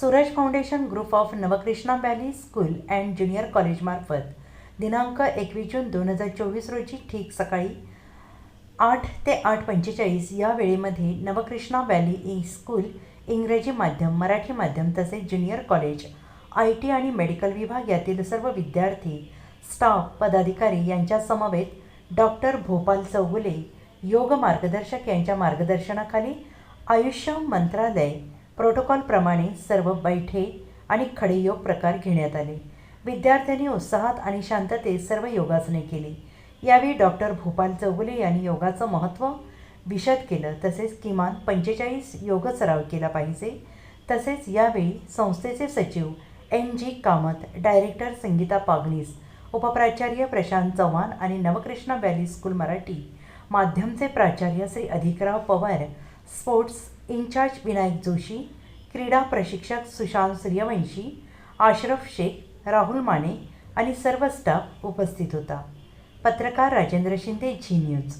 Suraj foundation group of Navkrishna valley school and junior कॉलेजमार्फत दिनांक एकवीस जून दोन हजार चोवीस रोजी ठीक सकाळी आठ ते आठ पंचेचाळीस या वेळेमध्ये नवकृष्णा व्हॅली ई स्कूल इंग्रजी माध्यम मराठी माध्यम तसेच ज्युनियर कॉलेज आय टी आणि मेडिकल विभाग यातील सर्व विद्यार्थी स्टाफ पदाधिकारी यांच्या समवेत डॉक्टर भोपाल चौगुले योग मार्गदर्शक यांच्या मार्गदर्शनाखाली आयुष्य मंत्रालय प्रोटोकॉलप्रमाणे सर्व बैठे आणि खडे योग प्रकार घेण्यात आले. विद्यार्थ्यांनी उत्साहात आणि शांततेत सर्व योगासने केली. यावेळी डॉक्टर भोपाल चौगुले यांनी योगाचं महत्त्व विशद केलं. तसेच किमान पंचेचाळीस योग सराव केला पाहिजे. तसेच यावेळी संस्थेचे सचिव N G Kamat director Sangeeta Pagnis उपप्राचार्य Prashant Chavan आणि नवकृष्णा व्हॅली स्कूल मराठी माध्यमचे प्राचार्य श्री अधिकराव पवार स्पोर्ट्स इन्चार्ज विनायक जोशी क्रीडा प्रशिक्षक सुशांत सूर्यवंशी आशरफ शेख राहुल माने आणि सर्व स्टाफ उपस्थित होता. पत्रकार राजेंद्र शिंदे झी न्यूज.